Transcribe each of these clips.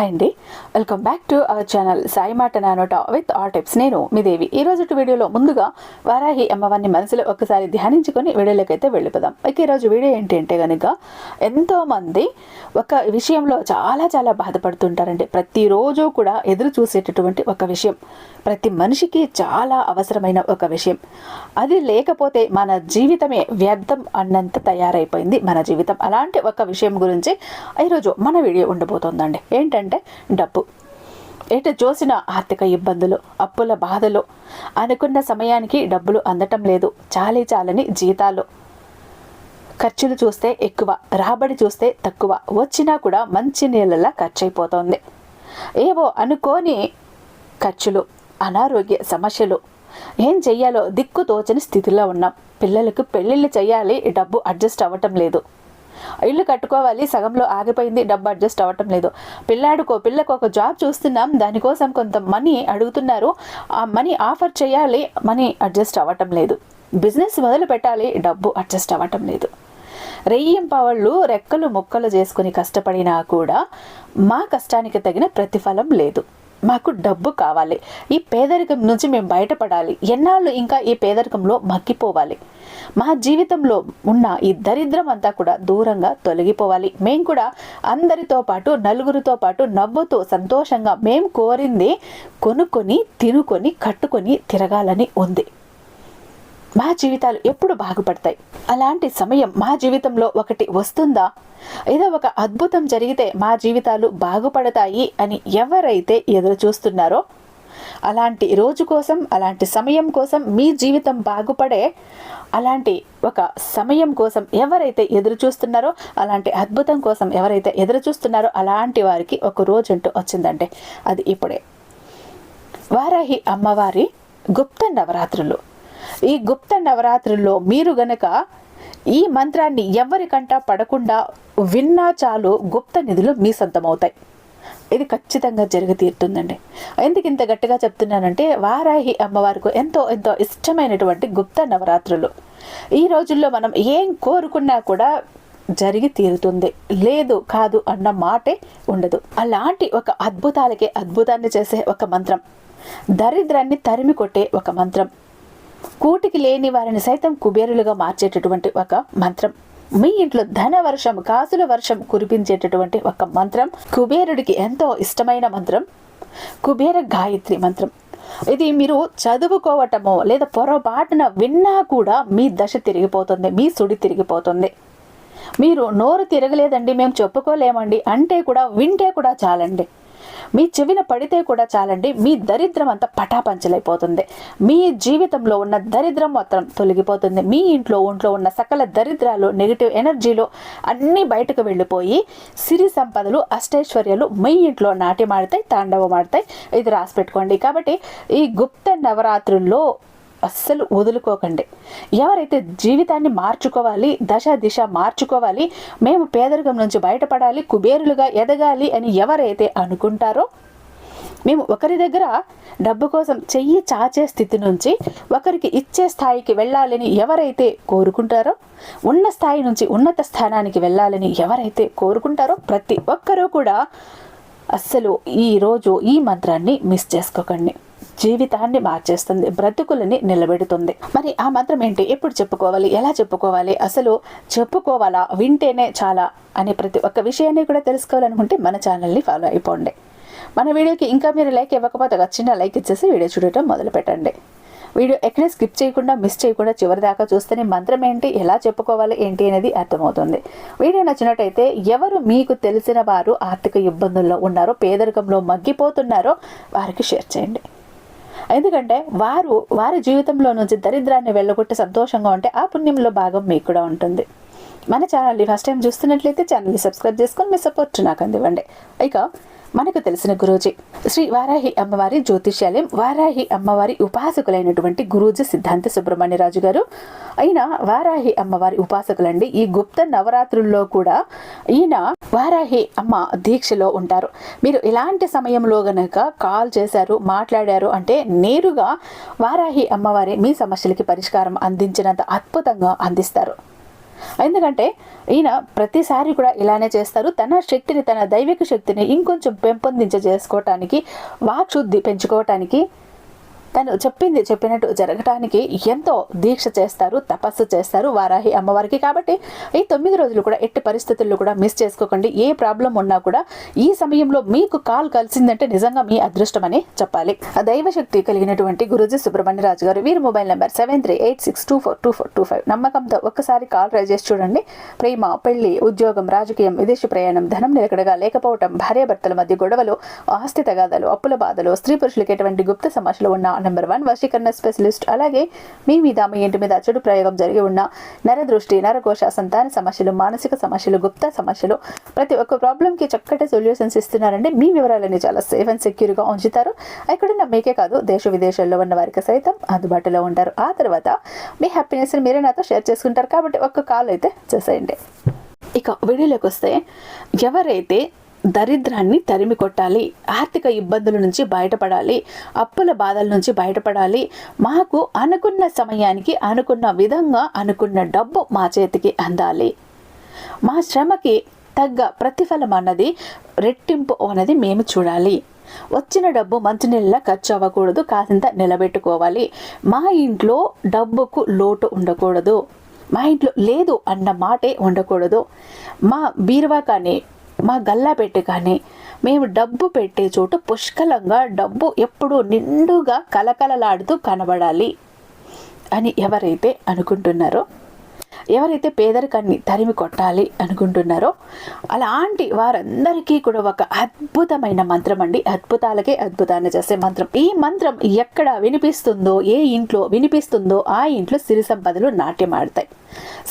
Hi అండి. Welcome back to our channel Sai మాట నానోట విత్ ఆల్ టిప్స్. నేను మీ దేవి. ఈ రోజు వీడియోలో ముందుగా వారాహి అమ్మవారిని మనసులో ఒకసారి ధ్యానించుకొని వీడియోలోకి అయితే వెళ్ళిపోదాం అయితే ఈరోజు వీడియో ఏంటి అంటే కనుక ఎంతోమంది ఒక విషయంలో చాలా చాలా బాధపడుతుంటారండి. ప్రతిరోజు కూడా ఎదురు చూసేటటువంటి ఒక విషయం. ప్రతి మనిషికి చాలా అవసరమైన ఒక విషయం. అది లేకపోతే మన జీవితమే వ్యర్థం అన్నంత తయారైపోయింది మన జీవితం. అలాంటి ఒక విషయం గురించి ఈరోజు మన వీడియో ఉండబోతోందండి. ఏంటంటే అంటే డబ్బు. ఎటు చూసిన ఆర్థిక ఇబ్బందులు అప్పుల బాధలు. అనుకున్న సమయానికి డబ్బులు అందటం లేదు. చాలీ చాలని జీతాలు. ఖర్చులు చూస్తే ఎక్కువ రాబడి చూస్తే తక్కువ. వచ్చినా కూడా మంచి నీళ్ళలా ఖర్చు అయిపోతుంది ఏవో అనుకోని ఖర్చులు అనారోగ్య సమస్యలు. ఏం చెయ్యాలో దిక్కు తోచని స్థితిలో ఉన్నాం. పిల్లలకు పెళ్ళిళ్ళు చేయాలి డబ్బు అడ్జస్ట్ అవ్వటం లేదు. ఇల్లు కట్టుకోవాలి సగంలో ఆగిపోయింది డబ్బు అడ్జస్ట్ అవ్వటం లేదు. పిల్లాడుకో పిల్లకు ఒక జాబ్ చూస్తున్నాం దానికోసం కొంత మనీ అడుగుతున్నారు. ఆ మనీ ఆఫర్ చేయాలి మనీ అడ్జస్ట్ అవ్వటం లేదు. బిజినెస్ మొదలు పెట్టాలి డబ్బు అడ్జస్ట్ అవ్వటం లేదు. రెయ్యింపవాళ్ళు రెక్కలు మొక్కలు చేసుకుని కష్టపడినా కూడా మా కష్టానికి తగిన ప్రతిఫలం లేదు. మాకు డబ్బు కావాలి. ఈ పేదరికం నుంచి మేము బయటపడాలి. ఎన్నాళ్ళు ఇంకా ఈ పేదరికంలో మగ్గిపోవాలి. మా జీవితంలో ఉన్న ఈ దరిద్రం అంతా కూడా దూరంగా తొలగిపోవాలి. మేము కూడా అందరితో పాటు నలుగురితో పాటు నవ్వుతూ సంతోషంగా మేము కోరింది కొనుక్కొని తినుకొని కట్టుకొని తిరగాలని ఉంది. మా జీవితాలు ఎప్పుడు బాగుపడతాయి? అలాంటి సమయం మా జీవితంలో ఒకటి వస్తుందా? ఏదో ఒక అద్భుతం జరిగితే మా జీవితాలు బాగుపడతాయి అని ఎవరైతే ఎదురు చూస్తున్నారో అలాంటి రోజు కోసం అలాంటి సమయం కోసం మీ జీవితం బాగుపడే అలాంటి ఒక సమయం కోసం ఎవరైతే ఎదురు చూస్తున్నారో అలాంటి అద్భుతం కోసం ఎవరైతే ఎదురు చూస్తున్నారో అలాంటి వారికి ఒక రోజు అంటూ వచ్చిందంటే అది ఇప్పుడే. వారాహి అమ్మవారి గుప్త నవరాత్రులు. ఈ గుప్త నవరాత్రుల్లో మీరు గనక ఈ మంత్రాన్ని ఎవరికంటా పడకుండా విన్నా చాలు గుప్త నిధులు మీ సొంతమవుతాయి. ఇది ఖచ్చితంగా జరిగి తీరుతుందండి. ఎందుకు ఇంత గట్టిగా చెప్తున్నానంటే వారాహి అమ్మవారికి ఎంతో ఎంతో ఇష్టమైనటువంటి గుప్త నవరాత్రులు. ఈ రోజుల్లో మనం ఏం కోరుకున్నా కూడా జరిగి తీరుతుంది. లేదు కాదు అన్న మాటే ఉండదు. అలాంటి ఒక అద్భుతాలకే అద్భుతాన్ని చేసే ఒక మంత్రం. దరిద్రాన్ని తరిమి కొట్టే ఒక మంత్రం. కూటికి లేని వారిని సైతం కుబేరులుగా మార్చేటటువంటి ఒక మంత్రం. మీ ఇంట్లో ధన వర్షం కాసుల వర్షం కురిపించేటటువంటి ఒక మంత్రం. కుబేరుడికి ఎంతో ఇష్టమైన మంత్రం. కుబేర గాయత్రి మంత్రం. ఇది మీరు చదువుకోవటమో లేదా పొరపాటున విన్నా కూడా మీ దశ తిరిగిపోతుంది మీ సుడి తిరిగిపోతుంది. మీరు నోరు తిరగలేదండి మేము చెప్పుకోలేమండి అంటే కూడా వింటే కూడా చాలండి. మీ చెవిన పడితే కూడా చాలండి మీ దరిద్రం అంతా పటాపంచలైపోతుంది. మీ జీవితంలో ఉన్న దరిద్రం మొత్తం తొలగిపోతుంది. మీ ఇంట్లో ఒంట్లో ఉన్న సకల దరిద్రాలు నెగిటివ్ ఎనర్జీలు అన్నీ బయటకు వెళ్ళిపోయి సిరి సంపదలు అష్టైశ్వర్యాలు మీ ఇంట్లో నాట్యమాడతాయి తాండవమాడతాయి ఇది రాసి పెట్టుకోండి. కాబట్టి ఈ గుప్త నవరాత్రుల్లో అస్సలు వదులుకోకండి. ఎవరైతే జీవితాన్ని మార్చుకోవాలి దశ దిశ మార్చుకోవాలి మేము పేదరికం నుంచి బయటపడాలి కుబేరులుగా ఎదగాలి అని ఎవరైతే అనుకుంటారో మేము ఒకరి దగ్గర డబ్బు కోసం చెయ్యి చాచే స్థితి నుంచి ఒకరికి ఇచ్చే స్థాయికి వెళ్ళాలని ఎవరైతే కోరుకుంటారో ఉన్న స్థాయి నుంచి ఉన్నత స్థానానికి వెళ్ళాలని ఎవరైతే కోరుకుంటారో ప్రతి ఒక్కరూ కూడా అస్సలు ఈరోజు ఈ మంత్రాన్ని మిస్ చేసుకోకండి. జీవితాన్ని మార్చేస్తుంది బ్రతుకులని నిలబెడుతుంది. మరి ఆ మంత్రం ఏంటి? ఎప్పుడు చెప్పుకోవాలి? ఎలా చెప్పుకోవాలి? అసలు చెప్పుకోవాలా? వింటేనే చాలా అనే ప్రతి ఒక్క విషయాన్ని కూడా తెలుసుకోవాలనుకుంటే మన ఛానల్ని ఫాలో అయిపోండి. మన వీడియోకి ఇంకా మీరు లైక్ ఇవ్వకపోతే ఒక చిన్న లైక్ ఇచ్చేసి వీడియో చూడటం మొదలు పెట్టండి వీడియో ఎక్కడే స్కిప్ చేయకుండా మిస్ చేయకుండా చివరి దాకా చూస్తేనే మంత్రం ఏంటి? ఎలా చెప్పుకోవాలి? ఏంటి? అనేది అర్థమవుతుంది. వీడియో నచ్చినట్టయితే ఎవరు మీకు తెలిసిన వారు ఆర్థిక ఇబ్బందుల్లో ఉన్నారో పేదరికంలో మగ్గిపోతున్నారో వారికి షేర్ చేయండి. ఎందుకంటే వారు వారి జీవితంలో నుంచి దరిద్రాన్ని వెళ్ళగొట్టి సంతోషంగా ఉంటే ఆ పుణ్యంలో భాగం మీకు కూడా ఉంటుంది. మన ఛానల్ని ఫస్ట్ టైం చూస్తున్నట్లయితే ఛానల్ని సబ్స్క్రైబ్ చేసుకొని మీ సపోర్ట్ నాకు అందివ్వండి. ఇక మనకు తెలిసిన గురూజీ. శ్రీ వారాహి అమ్మవారి జ్యోతిష్యాలయం వారాహి అమ్మవారి ఉపాసకులైనటువంటి గురూజీ సిద్ధాంత సుబ్రహ్మణ్యరాజు గారు. అయిన వారాహి అమ్మవారి ఉపాసకులండి. ఈ గుప్త నవరాత్రుల్లో కూడా ఈయన వారాహి అమ్మ దీక్షలో ఉంటారు. మీరు ఇలాంటి సమయంలో గనక కాల్ చేశారు మాట్లాడారు అంటే నేరుగా వారాహి అమ్మవారి మీ సమస్యలకి పరిష్కారం అందించినంత అద్భుతంగా అందిస్తారు. ఎందుకంటే ఈయన ప్రతిసారి కూడా ఇలానే చేస్తారు. తన శక్తిని తన దైవిక శక్తిని ఇంకొంచెం పెంపొందించ చేసుకోవటానికి వాక్శుద్ధి పెంచుకోవటానికి తను చెప్పింది చెప్పినట్టు జరగటానికి ఎంతో దీక్ష చేస్తారు తపస్సు చేస్తారు వారాహి అమ్మవారికి కాబట్టి ఈ తొమ్మిది రోజులు కూడా ఎట్టి పరిస్థితుల్లో కూడా మిస్ చేసుకోకండి. ఏ ప్రాబ్లం ఉన్నా కూడా ఈ సమయంలో మీకు కాల్ కలిసిందంటే నిజంగా మీ అదృష్టం అని చెప్పాలి. ఆ దైవశక్తి కలిగినటువంటి గురుజీ సుబ్రహ్మణ్యరాజు గారు వీరి mobile number seven three eight six two four two four two five నమ్మకంతో ఒక్కసారి కాల్ ట్రై చేసి చూడండి. ప్రేమ పెళ్ళి ఉద్యోగం రాజకీయం విదేశీ ప్రయాణం ధనం నిలకడగా లేకపోవటం భార్యాభర్తల మధ్య గొడవలు ఆస్తి తగాదాలు అప్పుల బాధలు స్త్రీ పురుషులకు ఎటువంటి గుప్త సమస్యలు ఉన్న నెంబర్ వన్ వశీకరణ స్పెషలిస్ట్ అలాగే మీ మీద మీ ఇంటి మీద చెడు ప్రయోగం జరిగి ఉన్న నరదృష్టి నరకోశ సంతాన సమస్యలు మానసిక సమస్యలు గుప్త సమస్యలు ప్రతి ఒక్క ప్రాబ్లంకి చక్కటి సొల్యూషన్స్ ఇస్తున్నారంటే మీ వివరాలని చాలా సేఫ్ అండ్ సెక్యూర్గా ఉంచుతారు. ఎక్కడున్న మీకే కాదు దేశ విదేశాల్లో ఉన్న వారికి సైతం అందుబాటులో ఉంటారు. ఆ తర్వాత మీ హ్యాపీనెస్ని మీరే నాతో షేర్ చేసుకుంటారు. కాబట్టి ఒక్క కాల్ అయితే చేసేయండి. ఇక వీడియోలోకి వస్తే ఎవరైతే దరిద్రాన్ని తరిమి కొట్టాలి. ఆర్థిక ఇబ్బందుల నుంచి బయటపడాలి. అప్పుల బాధల నుంచి బయటపడాలి. మాకు అనుకున్న సమయానికి అనుకున్న విధంగా అనుకున్న డబ్బు మా చేతికి అందాలి. మా శ్రమకి తగ్గ ప్రతిఫలం అన్నది రెట్టింపు అన్నది మేము చూడాలి. వచ్చిన డబ్బు మంచినీళ్ళ ఖర్చు అవ్వకూడదు. కాసింత నిలబెట్టుకోవాలి. మా ఇంట్లో డబ్బుకు లోటు ఉండకూడదు. మా ఇంట్లో లేదు అన్న మాటే ఉండకూడదు. మా బీరువా కానీ మా గల్లా పెట్టి కానీ మేము డబ్బు పెట్టే చోటు పుష్కలంగా డబ్బు ఎప్పుడూ నిండుగా కలకలలాడుతూ కనబడాలి అని ఎవరైతే అనుకుంటున్నారో ఎవరైతే పేదరికాన్ని తరిమి కొట్టాలి అనుకుంటున్నారో అలాంటి వారందరికీ కూడా ఒక అద్భుతమైన మంత్రం అండి. అద్భుతాలకే అద్భుతాన్ని చేసే మంత్రం. ఈ మంత్రం ఎక్కడ వినిపిస్తుందో ఏ ఇంట్లో వినిపిస్తుందో ఆ ఇంట్లో సిరి సంపదలు నాట్యమాడతాయి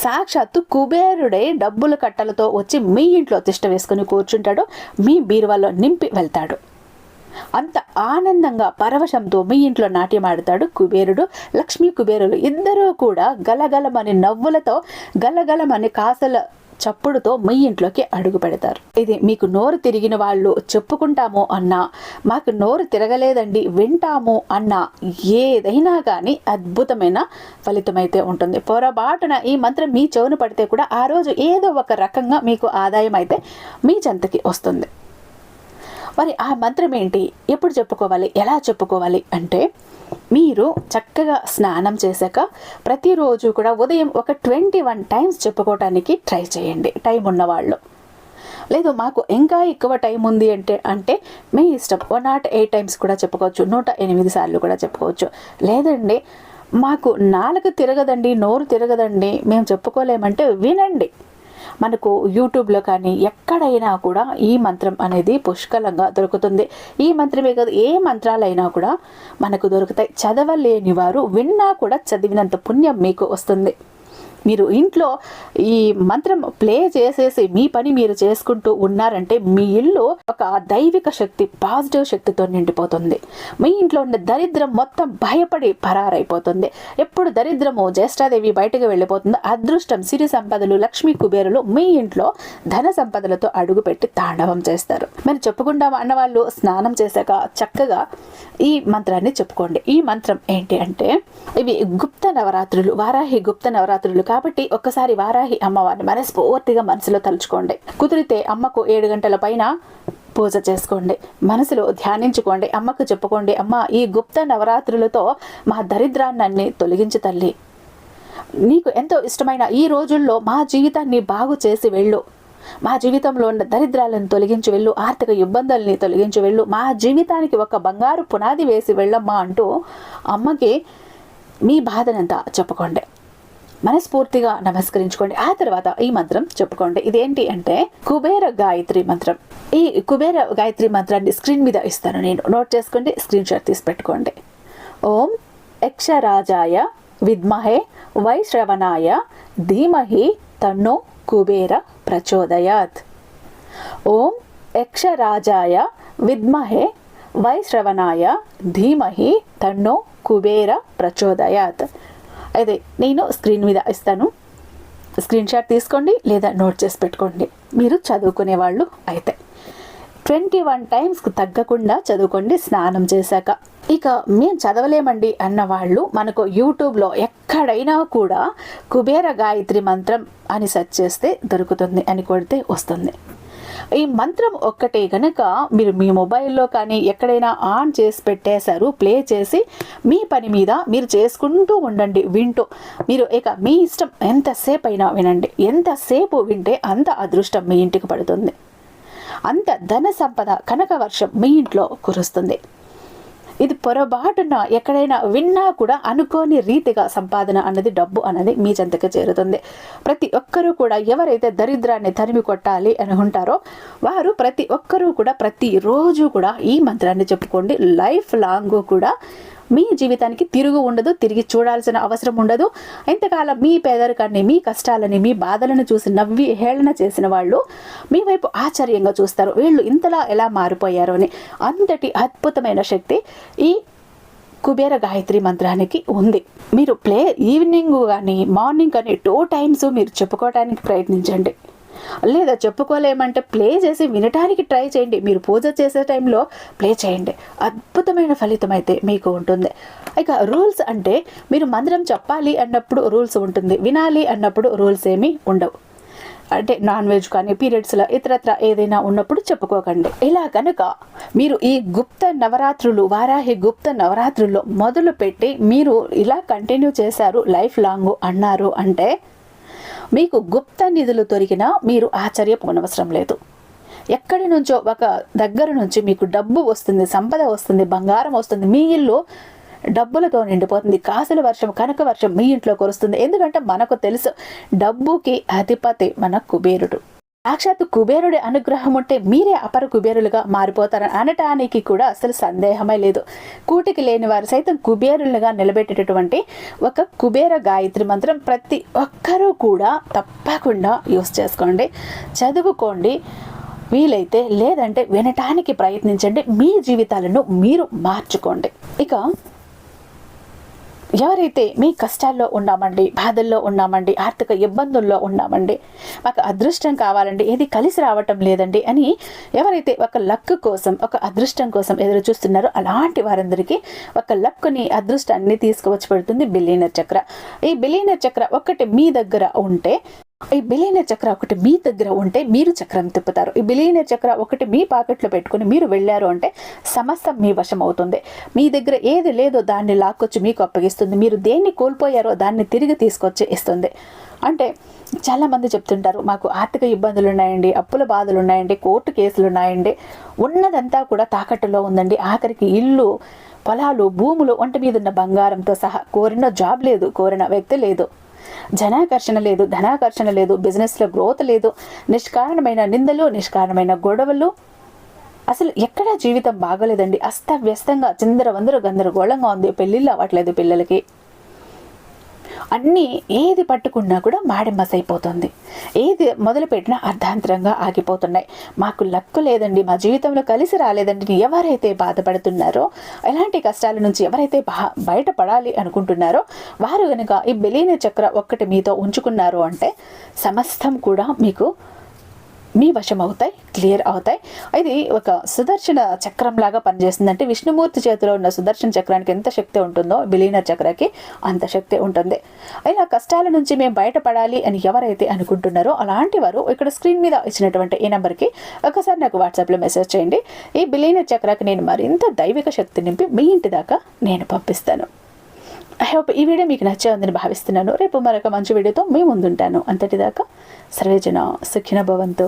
సాక్షాత్తు కుబేరుడే డబ్బుల కట్టలతో వచ్చి మీ ఇంట్లో తిష్ట వేసుకుని కూర్చుంటాడు మీ బీరువాలో నింపి వెళ్తాడు. అంత ఆనందంగా పరవశంతో మీ ఇంట్లో నాట్యమాడతాడు కుబేరుడు లక్ష్మీ కుబేరులు ఇద్దరూ కూడా గలగలమని నవ్వులతో గలగలమని కాసల చప్పుడుతో మీ ఇంట్లోకి అడుగు పెడతారు. ఇది మీకు నోరు తిరిగిన వాళ్ళు చెప్పుకుంటాము అన్నా మాకు నోరు తిరగలేదండి వింటాము అన్నా ఏదైనా కానీ అద్భుతమైన ఫలితమైతే ఉంటుంది. పొరపాటున ఈ మంత్రం మీ చెవును పడితే కూడా ఆ రోజు ఏదో ఒక రకంగా మీకు ఆదాయం అయితే మీ చెంతకి వస్తుంది. మరి ఆ మంత్రం ఏంటి? ఎప్పుడు చెప్పుకోవాలి? ఎలా చెప్పుకోవాలి? అంటే మీరు చక్కగా స్నానం చేశాక ప్రతిరోజు కూడా ఉదయం ఒక ట్వంటీ వన్ టైమ్స్ చెప్పుకోవటానికి ట్రై చేయండి. టైం ఉన్నవాళ్ళు. లేదు మాకు ఇంకా ఎక్కువ టైం ఉంది అంటే అంటే మీ ఇష్టం. వన్ నాట్ ఎయిట్ టైమ్స్ కూడా చెప్పుకోవచ్చు. నూట ఎనిమిది సార్లు కూడా చెప్పుకోవచ్చు. లేదండి మాకు నాలుగు తిరగదండి నోరు తిరగదండి. మేము చెప్పుకోలేమంటే వినండి. మనకు యూట్యూబ్లో కానీ ఎక్కడైనా కూడా ఈ మంత్రం అనేది పుష్కలంగా దొరుకుతుంది. ఈ మంత్రమే కాదు ఏ మంత్రాలైనా కూడా మనకు దొరుకుతాయి. చదవలేని వారు విన్నా కూడా చదివినంత పుణ్యం మీకు వస్తుంది. మీరు ఇంట్లో ఈ మంత్రం ప్లే చేసేసి మీ పని మీరు చేసుకుంటూ ఉన్నారంటే మీ ఇల్లు ఒక దైవిక శక్తి పాజిటివ్ శక్తితో నిండిపోతుంది. మీ ఇంట్లో ఉన్న దరిద్రం మొత్తం భయపడి పరారైపోతుంది. ఎప్పుడు దరిద్రము జ్యేష్ఠాదేవి బయటకు వెళ్ళిపోతుందో అదృష్టం సిరి సంపదలు లక్ష్మీ కుబేరులు మీ ఇంట్లో ధన సంపదలతో అడుగుపెట్టి తాండవం చేస్తారు. మరి చెప్పుకుంటాం అన్న వాళ్ళు స్నానం చేశాక చక్కగా ఈ మంత్రాన్ని చెప్పుకోండి. ఈ మంత్రం ఏంటి అంటే ఇవి గుప్త నవరాత్రులు వారాహి గుప్త నవరాత్రులు కాబట్టి ఒక్కసారి వారాహి అమ్మవారిని మనస్ఫూర్తిగా మనసులో తలుచుకోండి. కుదిరితే అమ్మకు ఏడు గంటల పైన పూజ చేసుకోండి. మనసులో ధ్యానించుకోండి. అమ్మకు చెప్పుకోండి అమ్మ ఈ గుప్త నవరాత్రులతో మా దరిద్రాన్ని తొలగించు తల్లి. నీకు ఎంతో ఇష్టమైన ఈ రోజుల్లో మా జీవితాన్ని బాగు చేసి వెళ్ళు. మా జీవితంలో ఉన్న దరిద్రాలను తొలగించి వెళ్ళు. ఆర్థిక ఇబ్బందుల్ని తొలగించి వెళ్ళు. మా జీవితానికి ఒక బంగారు పునాది వేసి వెళ్ళమ్మా అంటూ అమ్మకి మీ బాధనంతా చెప్పుకోండి. మనస్ఫూర్తిగా నమస్కరించుకోండి. ఆ తర్వాత ఈ మంత్రం చెప్పుకోండి. ఇదేంటి అంటే కుబేర గాయత్రి మంత్రం. ఈ కుబేర గాయత్రి మంత్రాన్ని స్క్రీన్ మీద ఇస్తాను. నేను నోట్ చేసుకోండి స్క్రీన్ షాట్ తీసి పెట్టుకోండి. ఓం యక్షరాజాయ విద్మహే వైశ్రవణాయ ధీమహి తన్నో కుబేర ప్రచోదయాత్. ఓం యక్షరాజాయ విద్మహే వైశ్రవణాయ ధీమహి తన్నో కుబేర ప్రచోదయాత్. అదే నేను స్క్రీన్ మీద ఇస్తాను. స్క్రీన్ షాట్ తీసుకోండి లేదా నోట్ చేసి పెట్టుకోండి. మీరు చదువుకునే వాళ్ళు అయితే. ట్వంటీ వన్ టైమ్స్కి తగ్గకుండా చదువుకోండి స్నానం చేశాక. ఇక మేము చదవలేమండి అన్న వాళ్ళు మనకు యూట్యూబ్లో ఎక్కడైనా కూడా కుబేర గాయత్రి మంత్రం అని సెర్చ్ చేస్తే దొరుకుతుంది అని కొడితే వస్తుంది. ఈ మంత్రం ఒక్కటే గనక మీరు మీ మొబైల్లో కానీ ఎక్కడైనా ఆన్ చేసి పెట్టేశారు ప్లే చేసి మీ పని మీద మీరు చేసుకుంటూ ఉండండి వింటూ. మీరు ఇక మీ ఇష్టం ఎంతసేపు అయినా వినండి. ఎంతసేపు వింటే అంత అదృష్టం మీ ఇంటికి పడుతుంది. అంత ధన సంపద కనక వర్షం మీ ఇంట్లో కురుస్తుంది. ఇది పొరపాటున ఎక్కడైనా విన్నా కూడా అనుకోని రీతిగా సంపాదన అన్నది డబ్బు అన్నది మీ చెంతకు చేరుతుంది. ప్రతి ఒక్కరూ కూడా ఎవరైతే దరిద్రాన్ని తరిమి కొట్టాలి అని ఉంటారో వారు ప్రతి ఒక్కరూ కూడా ప్రతిరోజు కూడా ఈ మంత్రాన్ని చెప్పుకోండి. లైఫ్ లాంగ్ కూడా మీ జీవితానికి తిరుగు ఉండదు తిరిగి చూడాల్సిన అవసరం ఉండదు. ఇంతకాలం మీ పేదరికాన్ని మీ కష్టాలని మీ బాధలను చూసి నవ్వి హేళన చేసిన వాళ్ళు మీ వైపు ఆశ్చర్యంగా చూస్తారు. వీళ్ళు ఇంతలా ఎలా మారిపోయారు అని. అంతటి అద్భుతమైన శక్తి ఈ కుబేర గాయత్రి మంత్రానికి ఉంది. మీరు ప్లే ఈవినింగ్ కానీ మార్నింగ్ కానీ టూ టైమ్స్ మీరు చెప్పుకోవడానికి ప్రయత్నించండి. లేదా చెప్పుకోలేమంటే ప్లే చేసి వినటానికి ట్రై చేయండి. మీరు పూజ చేసే టైంలో ప్లే చేయండి. అద్భుతమైన ఫలితం అయితే మీకు ఉంటుంది. ఇక రూల్స్ అంటే మీరు మందిరం చెప్పాలి అన్నప్పుడు రూల్స్ ఉంటుంది. వినాలి అన్నప్పుడు రూల్స్ ఏమీ ఉండవు. అంటే నాన్ వెజ్ కానీ పీరియడ్స్లో ఇతరత్ర ఏదైనా ఉన్నప్పుడు చెప్పుకోకండి. ఇలా కనుక మీరు ఈ గుప్త నవరాత్రులు వారాహి గుప్త నవరాత్రుల్లో మొదలుపెట్టి మీరు ఇలా కంటిన్యూ చేశారు లైఫ్ లాంగ్ అన్నారు అంటే మీకు గుప్త నిధులు దొరికినా మీరు ఆశ్చర్యపోనవసరం లేదు. ఎక్కడి నుంచో ఒక దగ్గర నుంచి మీకు డబ్బు వస్తుంది సంపద వస్తుంది బంగారం వస్తుంది. మీ ఇల్లు డబ్బులతో నిండిపోతుంది. కాసుల వర్షం కనక వర్షం మీ ఇంట్లో కురుస్తుంది. ఎందుకంటే మనకు తెలుసు డబ్బుకి అధిపతి మన కుబేరుడు సాక్షాత్ కుబేరుడి అనుగ్రహం ఉంటే మీరే అపర కుబేరులుగా మారిపోతారని అనటానికి కూడా అసలు సందేహమే లేదు. కూటికి లేని వారు సైతం కుబేరులుగా నిలబెట్టేటటువంటి ఒక కుబేర గాయత్రి మంత్రం ప్రతి ఒక్కరూ కూడా తప్పకుండా యూస్ చేసుకోండి. చదువుకోండి. వీలైతే లేదంటే వినటానికి ప్రయత్నించండి. మీ జీవితాలను మీరు మార్చుకోండి. ఇక ఎవరైతే మీ కష్టాల్లో ఉన్నామండి బాధల్లో ఉన్నామండి ఆర్థిక ఇబ్బందుల్లో ఉన్నామండి మాకు అదృష్టం కావాలండి ఏది కలిసి రావటం లేదండి అని ఎవరైతే ఒక లక్ కోసం ఒక అదృష్టం కోసం ఎదురు చూస్తున్నారో అలాంటి వారందరికీ ఒక లక్ని అదృష్టాన్ని తీసుకువచ్చి పెడుతుంది బిలీనర్ చక్ర. ఈ బిలీనర్ చక్ర ఒకటి మీ దగ్గర ఉంటే ఈ బిలియనర్ చక్ర ఒకటి మీ దగ్గర ఉంటే మీరు చక్రం తిప్పుతారు. ఈ బిలియనర్ చక్ర ఒకటి మీ పాకెట్లో పెట్టుకుని మీరు వెళ్ళారు అంటే సమస్త మీ వశం అవుతుంది. మీ దగ్గర ఏది లేదో దాన్ని లాక్కొచ్చి మీకు అప్పగిస్తుంది. మీరు దేన్ని కోల్పోయారో దాన్ని తిరిగి తీసుకొచ్చి ఇస్తుంది. అంటే చాలామంది చెప్తుంటారు మాకు ఆర్థిక ఇబ్బందులు ఉన్నాయండి అప్పుల బాధలు ఉన్నాయండి కోర్టు కేసులు ఉన్నాయండి ఉన్నదంతా కూడా తాకట్టులో ఉందండి. ఆఖరికి ఇల్లు పొలాలు భూములు ఒంటి మీద ఉన్న బంగారంతో సహా కోరిన జాబ్ లేదు కోరిన వ్యక్తి లేదు. జనాకర్షణ లేదు ధనాకర్షణ లేదు బిజినెస్లో గ్రోత్ లేదు నిష్కారణమైన నిందలు నిష్కారణమైన గొడవలు. అసలు ఎక్కడా జీవితం బాగోలేదండి. అస్తవ్యస్తంగా చిందర వందర గందరగోళంగా ఉంది. పెళ్ళిళ్ళు అవ్వట్లేదు పిల్లలకి. అన్నీ ఏది పట్టుకున్నా కూడా మాడింబస్ అయిపోతుంది ఏది మొదలుపెట్టినా అర్ధాంతరంగా ఆగిపోతున్నాయి. మాకు లక్కు లేదండి మా జీవితంలో కలిసి రాలేదండి. ఎవరైతే బాధపడుతున్నారో ఎలాంటి కష్టాల నుంచి ఎవరైతే బా బయటపడాలి అనుకుంటున్నారో వారు కనుక ఈ బెలీన చక్ర ఒక్కటి మీతో ఉంచుకున్నారు అంటే సమస్తం కూడా మీకు మీ వశం అవుతాయి క్లియర్ అవుతాయి. ఇది ఒక సుదర్శన చక్రం లాగా పనిచేస్తుంది. అంటే విష్ణుమూర్తి చేతిలో ఉన్న సుదర్శన చక్రానికి ఎంత శక్తి ఉంటుందో బిలీనర్ చక్రకి అంత శక్తి ఉంటుంది. అయినా కష్టాల నుంచి మేము బయటపడాలి అని ఎవరైతే అనుకుంటున్నారో అలాంటి వారు ఇక్కడ స్క్రీన్ మీద ఇచ్చినటువంటి ఈ నెంబర్కి ఒకసారి నాకు వాట్సాప్లో మెసేజ్ చేయండి. ఈ బిలీనర్ చక్రాకి నేను మరింత దైవిక శక్తి నింపి మీ ఇంటి దాకా నేను పంపిస్తాను. ఐ హోప్ ఈ వీడియో మీకు నచ్చే ఉందని భావిస్తున్నాను. రేపు మరొక మంచి వీడియోతో మీ ముందుంటాను. అంతటిదాకా సర్వేజన సుఖిన భవంతు.